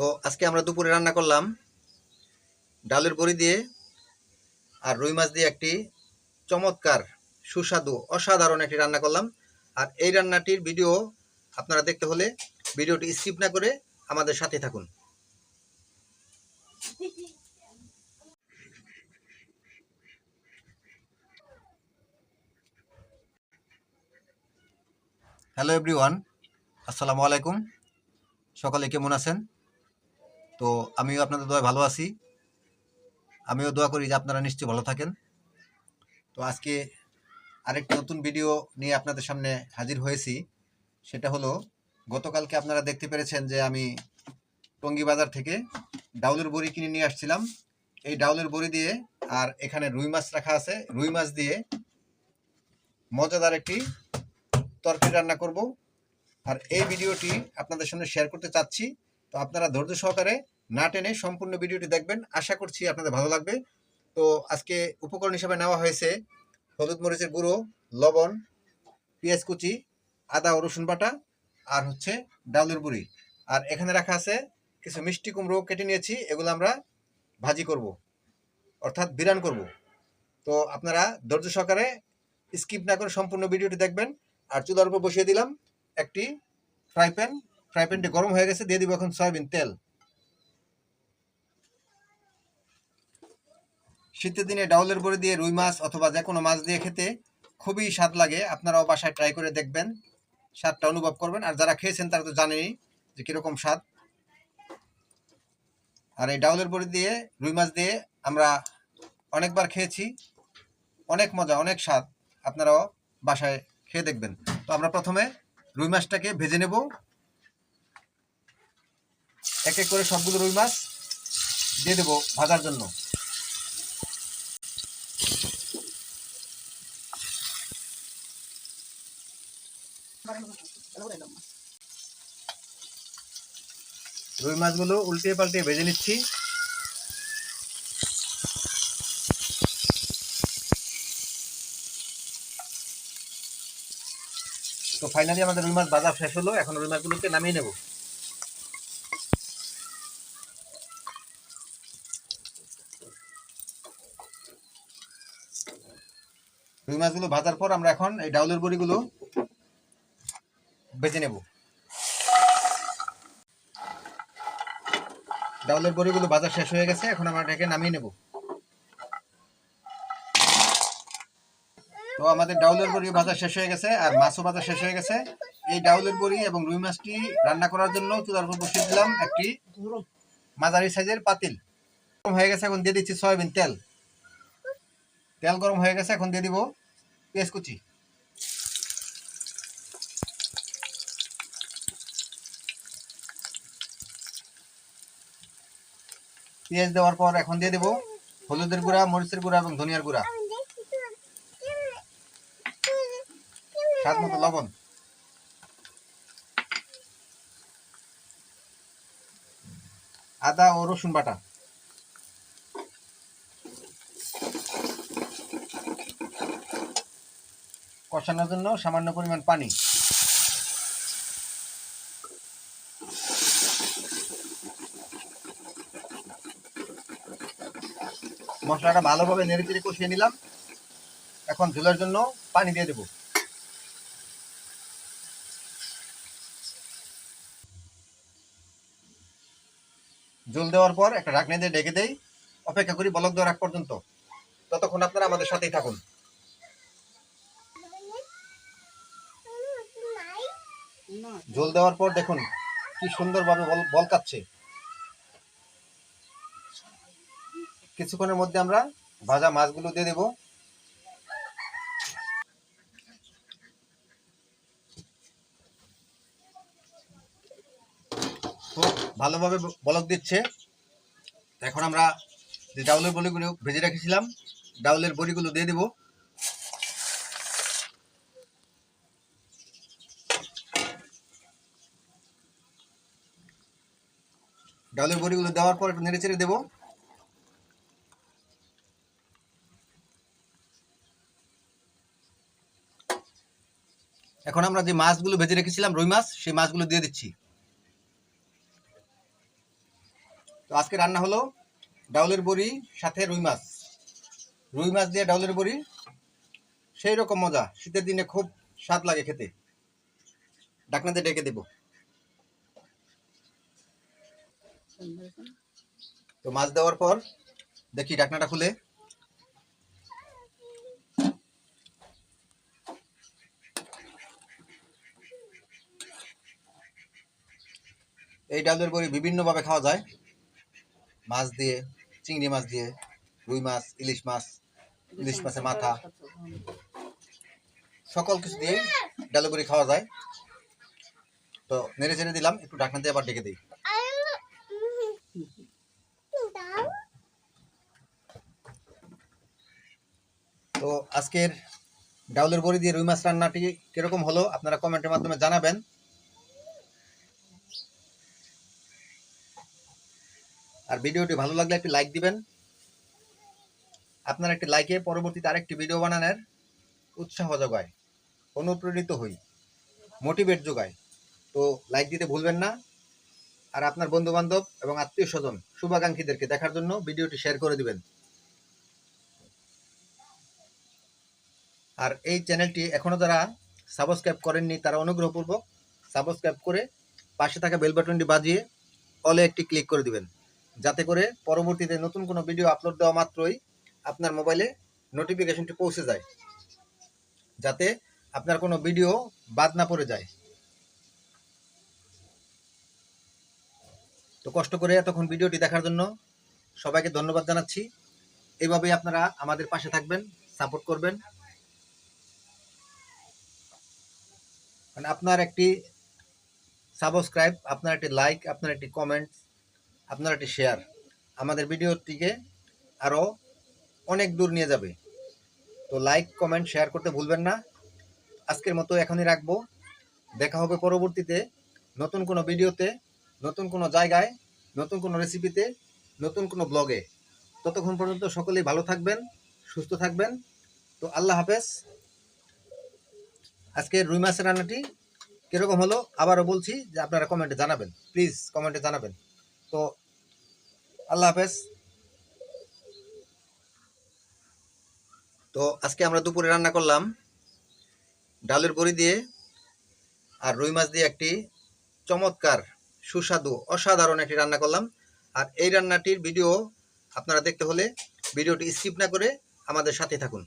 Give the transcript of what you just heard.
তো আজকে আমরা দুপুরে রান্না করলাম ডালের বড়ি দিয়ে আর রুই মাছ দিয়ে একটি চমৎকার সুস্বাদু, অসাধারণ একটি রান্না করলাম। আর এই রান্নাটির ভিডিও আপনারা দেখতে হলে ভিডিওটি স্কিপ না করে আমাদের সাথে থাকুন। হ্যালো এভরিওয়ান, আসসালামু আলাইকুম। সকালে কেমন আছেন? তো আমিও আপনাদের দোয়া ভালো আছি। আমিও দোয়া করি যে আপনারা নিশ্চয়ই ভালো থাকেন। তো আজকে আরেকটি নতুন ভিডিও নিয়ে আপনাদের সামনে হাজির হয়েছি। সেটা হলো, গতকালকে আপনারা দেখতে পেরেছেন যে আমি টঙ্গী বাজার থেকে ডাউলের বড়ি কিনে নিয়ে আসছিলাম। এই ডাউলের বড়ি দিয়ে আর এখানে রুই মাছ রাখা আছে। রুই মাছ দিয়ে মজাদার একটি তরকারি রান্না করব। আর এই ভিডিওটি আপনাদের সামনে শেয়ার করতে চাচ্ছি। তো আপনারা ধৈর্য সহকারে না টেনে সম্পূর্ণ ভিডিওটি দেখবেন। আশা করছি আপনাদের ভালো লাগবে। তো আজকে উপকরণ হিসেবে নেওয়া হয়েছে হলুদ মরিচের গুঁড়ো, লবণ, পেঁয়াজ কুচি, আদা ও রসুন বাটা আর হচ্ছে ডাউলের বুড়ি আর এখানে রাখা আছে কিছু মিষ্টি কুমড়ো কেটে নিয়েছি, এগুলো আমরা ভাজি করব, অর্থাৎ বিরান করব। তো আপনারা ধৈর্য সহকারে স্কিপ না করে সম্পূর্ণ ভিডিওটি দেখবেন। আর চুলার উপর বসিয়ে দিলাম একটি ফ্রাই প্যান। ফ্রাই প্যানটি গরম হয়ে গেছে, দিয়ে দিব এখন সয়াবিন তেল। শীতের দিনে ডাউলের বড়ি দিয়ে রুই মাছ অথবা যে কোনো মাছ দিয়ে খেতে খুবই স্বাদ লাগে। আপনারাও বাসায় ট্রাই করে দেখবেন, স্বাদটা অনুভব করবেন। আর যারা খেয়েছেন তারা তো জানেনই যে কীরকম স্বাদ। আর এই ডাউলের বড়ি দিয়ে রুই মাছ দিয়ে আমরা অনেকবার খেয়েছি। অনেক মজা, অনেক স্বাদ। আপনারাও বাসায় খেয়ে দেখবেন। তো আমরা প্রথমে রুই মাছটাকে ভেজে নেব। এক এক করে সবগুলো রুই মাছ দিয়ে দেবো ভাজার জন্য। রুই মাছগুলো উল্টে পাল্টে ভেজে নিচ্ছি। তো ফাইনালি আমাদের রুই মাছ বাজার শেষ হলো, এখন রুই মাছগুলোকে নামিয়ে নেব। রুই মাছগুলো ভাজার পর আমরা এখন এই ডাউলের বড়িগুলো বেজে নেব। ডাউলের বড়িগুলো ভাজা শেষ হয়ে গেছে, এখন আমরা এটাকে নামিয়ে নেব। তো আমাদের ডাউলের বড়ি ভাজা শেষ হয়ে গেছে আর মাছও ভাজা শেষ হয়ে গেছে। এই ডাউলের বড়ি এবং রুই মাছটি রান্না করার জন্য চুলার উপর বসিয়ে দিলাম একটি মাঝারি সাইজের পাতিল। হয়ে গেছে, এখন দিয়ে দিচ্ছি সয়াবিন তেল। তেল গরম হয়ে গেছে, এখন দিয়ে দিব পেঁয়াজ কুচি। পেঁয়াজ দেওয়ার পর এখন দিয়ে দেব হলুদের গুঁড়া, মরিচের গুঁড়া এবং ধনিয়ার গুঁড়া। স্বাদ মতো লবণ। আদা ও রসুন বাটা। কষানোর জন্য সামান্য পরিমাণ পানি। মশলাটা ভালোভাবে নেড়ে চেড়ে কষিয়ে নিলাম। এখন ঝোলের জন্য পানি দিয়ে দেবো। জল দেওয়ার পর একটা ঢাকনি দিয়ে ডেকে দেই। অপেক্ষা করি বলক দেওয়ার আগ পর্যন্ত। ততক্ষণ আপনারা আমাদের সাথেই থাকুন। জল দেওয়ার পর দেখুন কি সুন্দরভাবে বল বলকাচ্ছে কিছুক্ষণের মধ্যে আমরা ভাজা মাছগুলো দিয়ে দেব। খুব ভালোভাবে বলক দিচ্ছে। এখন আমরা যে ডাউলের বড়িগুলো ভেজে রেখেছিলাম, ডাউলের বড়িগুলো দিয়ে দেব। ডাউলের বড়িগুলো দেওয়ার পর একটু নেড়ে চেড়ে দেবো। এখন আমরা যে মাছগুলো ভেজে রেখেছিলাম, রুই মাছ, সেই মাছগুলো দিয়ে দিচ্ছি। তো আজকে রান্না হলো ডাউলের বড়ি, সাথে রুই মাছ। রুই মাছ দিয়ে ডাউলের বড়ি, সেই রকম মজা। শীতের দিনে খুব স্বাদ লাগে খেতে। ডাকনাতে ডেকে দেব। তো মাছ দেওয়ার পর দেখি ডাকনাটা খুলে। এই ডালের বড়ি বিভিন্নভাবে খাওয়া যায়। মাছ দিয়ে, চিংড়ি মাছ দিয়ে, রুই মাছ, ইলিশ মাছ, ইলিশ মাছের মাথা। সকল কিছু দিয়ে ডালের বড়ি খাওয়া যায়। তো নেড়ে চেড়ে দিলাম, একটু ঢাকনা দিয়ে আবার ডেকে দিই। তো আজকের ডাউলের বড়ি দিয়ে রুই মাছ রান্নাটি কীরকম হলো আপনারা কমেন্টের মাধ্যমে জানাবেন। আর ভিডিওটি ভালো লাগলে একটি লাইক দিবেন। আপনার একটি লাইকে পরবর্তীতে আরেকটি ভিডিও বানানোর উৎসাহ যোগায়, অনুপ্রেরিত হই, মোটিভেট যোগায়। তো লাইক দিতে ভুলবেন না। আর আপনার বন্ধু বান্ধব এবং আত্মীয় স্বজন শুভাকাঙ্ক্ষীদেরকে দেখার জন্য ভিডিওটি শেয়ার করে দিবেন। আর এই চ্যানেলটি এখনও যারা সাবস্ক্রাইব করেননি, তারা অনুগ্রহপূর্বক সাবস্ক্রাইব করে পাশে থাকা বেল বাটনটি বাজিয়ে অলে একটি ক্লিক করে দিবেন। যাতে করে পরবর্তীতে নতুন কোনো ভিডিও আপলোড দেওয়া মাত্রই আপনার মোবাইলে নোটিফিকেশনটি পৌঁছে যায়। যাতে আপনার কোনো ভিডিও বাদ না পড়ে যায়। তো কষ্ট করে এতক্ষণ ভিডিওটি দেখার জন্য সবাইকে ধন্যবাদ জানাচ্ছি। এইভাবেই আপনারা আমাদের পাশে থাকবেন সাপোর্ট করবেন। মানে আপনার একটি সাবস্ক্রাইব আপনার একটি লাইক আপনার একটি কমেন্ট আপনার একটি শেয়ার আমাদের ভিডিওটিকে আরও অনেক দূর নিয়ে যাবে। তো লাইক কমেন্ট শেয়ার করতে ভুলবেন না। আজকের মতো এখনই রাখব। দেখা হবে পরবর্তীতে নতুন কোনো ভিডিওতে, নতুন কোনো জায়গায়, নতুন কোনো রেসিপিতে নতুন কোনো ব্লগে ততক্ষণ পর্যন্ত সকলেই ভালো থাকবেন, সুস্থ থাকবেন। তো আল্লাহ হাফেজ। আজকের রুই মাছের রান্নাটি কীরকম হলো? আবারও বলছি যে আপনারা কমেন্টে জানাবেন। প্লিজ কমেন্টে জানাবেন। তো আল্লাহ হাফেজ। তো আজকে আমরা দুপুরে রান্না করলাম ডালের বড়ি দিয়ে আর রুই মাছ দিয়ে একটি চমৎকার, সুস্বাদু, অসাধারণ একটি রান্না করলাম। আর এই রান্নাটির ভিডিও আপনারা দেখতে হলে ভিডিওটি স্কিপ না করে আমাদের সাথে থাকুন।